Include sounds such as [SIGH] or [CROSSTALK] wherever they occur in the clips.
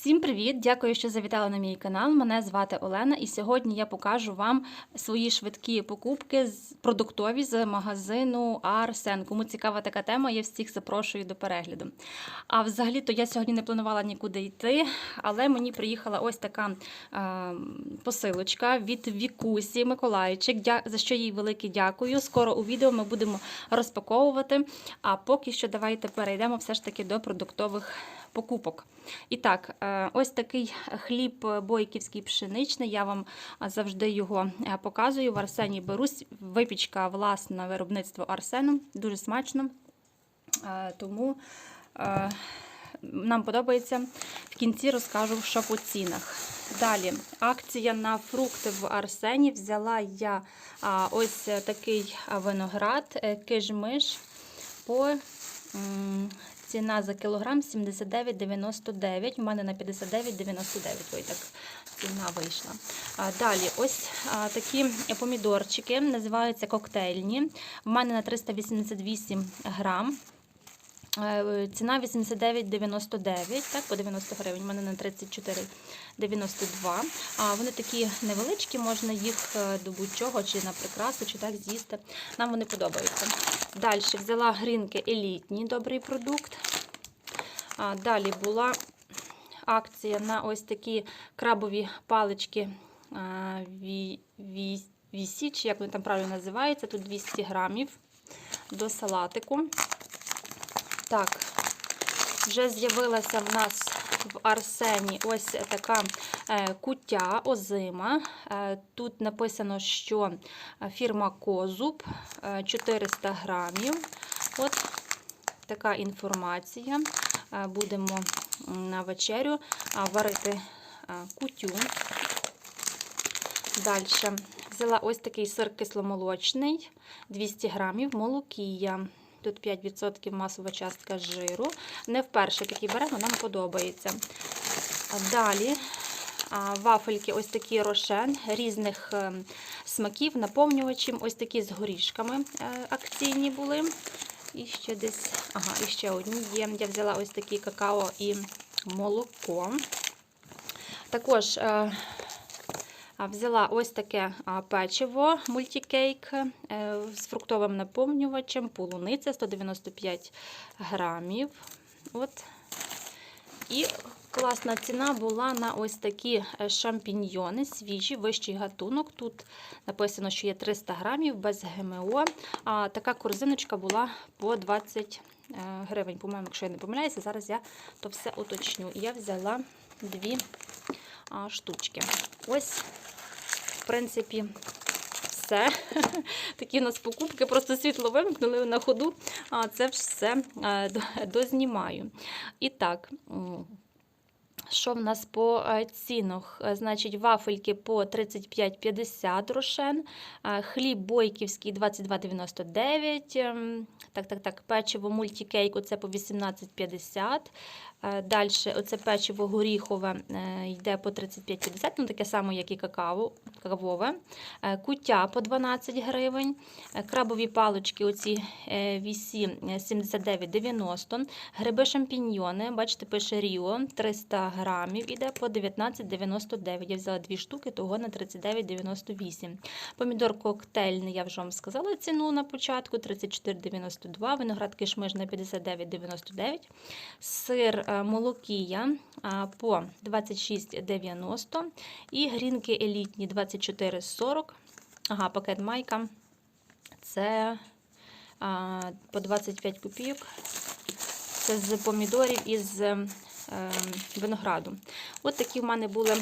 Всім привіт! Дякую, що завітали на мій канал. Мене звати Олена, і сьогодні я покажу вам свої швидкі покупки продуктові з магазину Арсен. Кому цікава така тема, я всіх запрошую до перегляду. А взагалі-то я сьогодні не планувала нікуди йти, але мені приїхала ось така е, посилочка від Вікусі Миколайчик, за що їй велике дякую. Скоро у відео ми будемо розпаковувати. А поки що давайте перейдемо все ж таки до продуктових покупок. І так, е, ось такий хліб бойківський пшеничний. Я вам завжди його е, показую. В Арсені берусь. Випічка власне виробництво Арсену. Дуже смачно. Е, Тому нам подобається. В кінці розкажу, що по цінах. Далі, акція на фрукти в Арсені. Взяла я ось такий виноград, кижмиш по ціна за кілограм 79,99. У мене на 59,99. Ой, так ціна вийшла. Далі, ось такі помідорчики, називаються коктейльні. В мене на 388 грам. Е, Ціна 89,99, так, по 90 гривень, у мене на 34,92. А вони такі невеличкі, можна їх е, до будь-чого, чи на прикрасу, чи так з'їсти. Нам вони подобаються. Далі взяла грінки елітні, добрий продукт. А, Далі була акція на ось такі крабові палички а, ві, ві, вісі, як вони там правильно називаються. Тут 200 грамів до салатику. Так, вже з'явилася в нас в Арсені ось така е, куття озима. Е, Тут написано, що фірма Козуб е, 400 грамів. От така інформація. Е, Будемо на вечерю варити е, кутю. Далі взяла ось такий сир кисломолочний, 200 грамів, молокія. Тут 5% масова частка жиру. Не вперше такий беремо, нам подобається. Далі вафельки, ось такі рошен різних е, смаків, наповнювачів, ось такі з горішками е, акційні були. І ще десь, ага, і ще одні є. Я взяла ось такі какао і молоко. Також е, Взяла ось таке печиво мультикейк е, з фруктовим наповнювачем, полуниця 195 грамів. От. І класна ціна була на ось такі е, шампіньйони, свіжі, вищий гатунок. Тут написано, що є 300 грамів без ГМО. А така корзиночка була по 20 е, гривень. По-моєму, якщо я не помиляюся, зараз я то все уточню. Я взяла дві штучки. Ось, в принципі, все. [LAUGHS] Такі у нас покупки, просто світло вимкнули на ходу, а це все е, дознімаю. І так. що в нас по е, цінах? Е, Значить, вафельки по 35,50 рошен, хліб бойківський 22,99. ем, Так, так, так, печиво мультикейк, оце по 18,50. Далі, оце печиво горіхове е, йде по 35,50, ну таке саме, як і какао, кавове. Е, Куття по 12 гривень. Е, Крабові палички, оці е, вісі е, 79,90. Гриби шампіньйони, бачите, пише Ріо, 300 грамів, іде по 19,99. Я взяла дві штуки, того на 39,98. Помідор коктейльний, я вже вам сказала ціну на початку, 34,92. Виноград кишмиш на 59,99. Сир е, молокія по 26,90. І грінки елітні 24,40. Ага, пакет майка. Це по 25 копійок. Це з помідорів і з е, винограду. От такі в мене були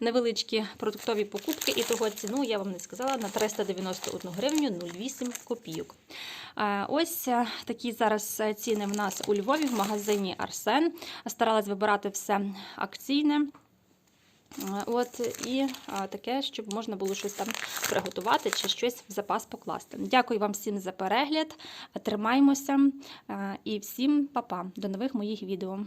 невеличкі продуктові покупки, і того ціну я вам не сказала на 391 гривню 08 копійок. Е, Ось е, такі зараз ціни в нас у Львові в магазині Арсен. Старалась вибирати все акційне. Е, От і таке, щоб можна було щось там приготувати чи щось в запас покласти. Дякую вам всім за перегляд. Тримаймося е, і всім па-па. До нових моїх відео.